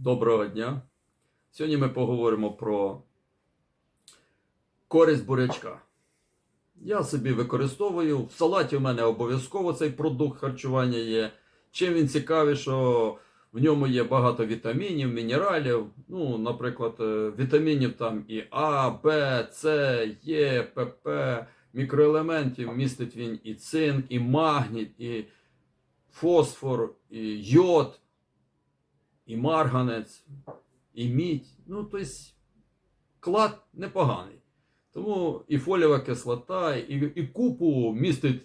Доброго дня. Сьогодні ми поговоримо про користь бурячка. Я собі використовую. В салаті в мене обов'язково цей продукт харчування є. Чим він цікавий, що в ньому є багато вітамінів, мінералів. Ну, наприклад, е, вітамінів там і А, Б, С, Е, ПП, мікроелементів містить він і цинк, і магній, і фосфор, і йод і марганець, і мідь. Ну, тобто клад непоганий. Тому і фоліова кислота, і, і купу містить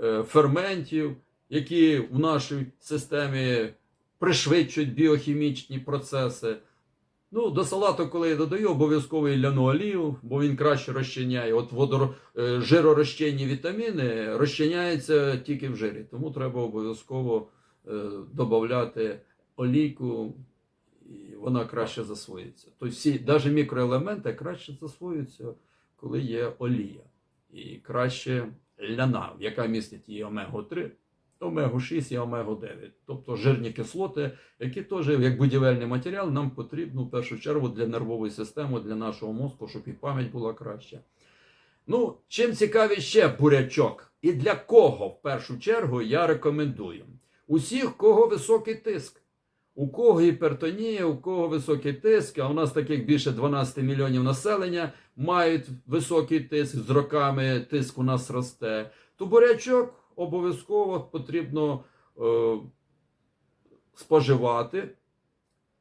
е, ферментів, які в нашій системі пришвидшують біохімічні процеси. Ну, до салату, коли я додаю, обов'язково і ляну бо він краще розчиняє. От водор... е, жиророзчинні вітаміни розчиняються тільки в жирі. Тому треба обов'язково е, додати олійку, і вона краще засвоюється. Тобто всі, навіть мікроелементи краще засвоюються, коли є олія. І краще ляна, яка містить і омегу-3, омегу-6 і омегу-9. Тобто жирні кислоти, які теж, як будівельний матеріал, нам потрібно в першу чергу для нервової системи, для нашого мозку, щоб і пам'ять була краща. Ну, чим цікавий ще бурячок? І для кого в першу чергу я рекомендую? Усіх, кого високий тиск. У кого гіпертонія, у кого високий тиск, а у нас таких більше 12 мільйонів населення мають високий тиск, з роками тиск у нас росте, то бурячок обов'язково потрібно е, споживати.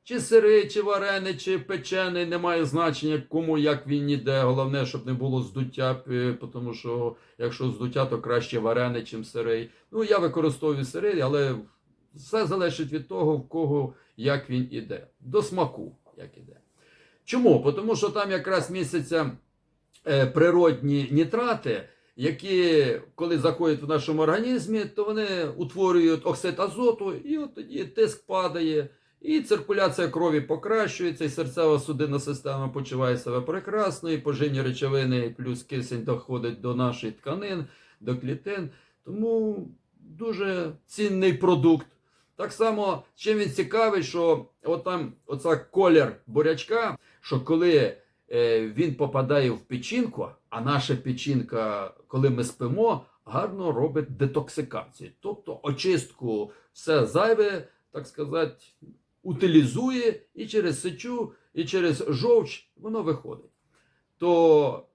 Чи сирий, чи варений, чи печений, немає значення, кому як він іде. Головне, щоб не було здуття, е, тому що якщо здуття, то краще варений, чим сирий. Ну, я використовую сирий, але все залежить від того, в кого як він іде. До смаку, як іде. Чому? Тому що там якраз містяться е, природні нітрати, які, коли заходять в нашому організмі, то вони утворюють оксид азоту, і от тоді тиск падає, і циркуляція крові покращується, і серцева судинна система почуває себе прекрасно, і поживні речовини, плюс кисень доходить до наших тканин, до клітин. Тому дуже цінний продукт. Так само, чим він цікавий, що от там оця колір бурячка, що коли е, він попадає в печінку, а наша печінка, коли ми спимо, гарно робить детоксикацію. Тобто очистку все зайве, так сказати, утилізує і через сечу, і через жовч воно виходить. То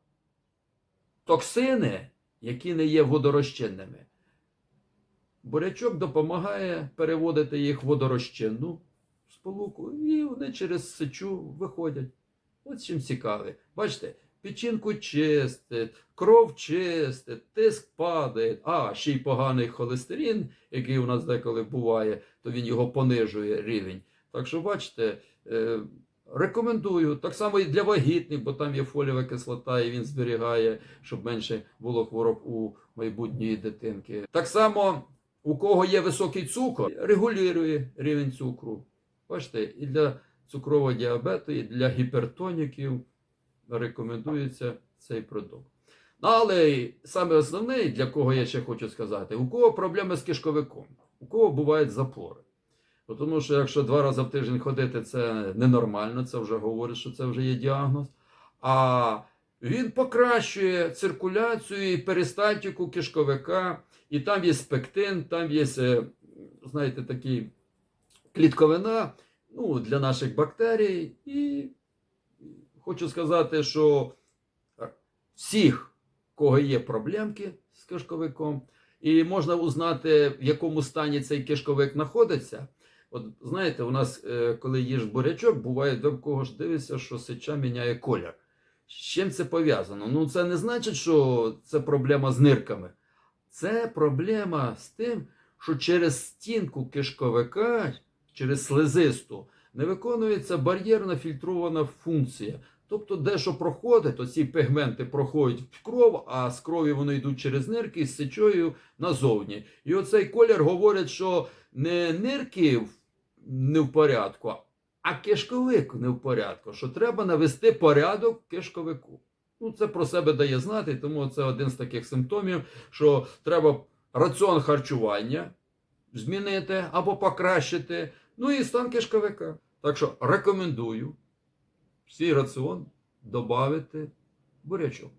токсини, які не є водорозчинними, Бурячок допомагає переводити їх в водорозчинну сполуку, і вони через сечу виходять. От чим цікаве. Бачите, печінку чистить, кров чистить, тиск падає, а ще й поганий холестерин, який у нас деколи буває, то він його понижує рівень. Так що, бачите, е, рекомендую. Так само і для вагітних, бо там є фоліова кислота, і він зберігає, щоб менше було хвороб у майбутньої дитинки. Так само. У кого є високий цукор, регулює рівень цукру. Бачите, і для цукрового діабету, і для гіпертоніків рекомендується цей продукт. Ну, але саме основне, для кого я ще хочу сказати, у кого проблеми з кишковиком, у кого бувають запори. Тому що якщо два рази в тиждень ходити, це ненормально, це вже говорить, що це вже є діагноз. А він покращує циркуляцію і перистальтику кишковика. І там є спектин, там є, е, знаєте, такі клітковина ну, для наших бактерій. І хочу сказати, що всіх, кого є проблемки з кишковиком, і можна узнати, в якому стані цей кишковик знаходиться. От знаєте, у нас, е, коли їж бурячок, буває до кого ж дивишся, що сеча міняє колір. З чим це пов'язано? Ну, це не значить, що це проблема з нирками. Це проблема з тим, що через стінку кишковика, через слизисту, не виконується бар'єрна фільтрована функція. Тобто, де що проходить, то ці пігменти проходять в кров, а з крові вони йдуть через нирки з сечою назовні. І оцей колір говорить, що не нирки не в порядку, а кишковик не в порядку, що треба навести порядок кишковику. Ну, це про себе дає знати, тому це один з таких симптомів, що треба раціон харчування змінити або покращити. Ну і стан кишковика. Так що рекомендую свій раціон додати бурячок.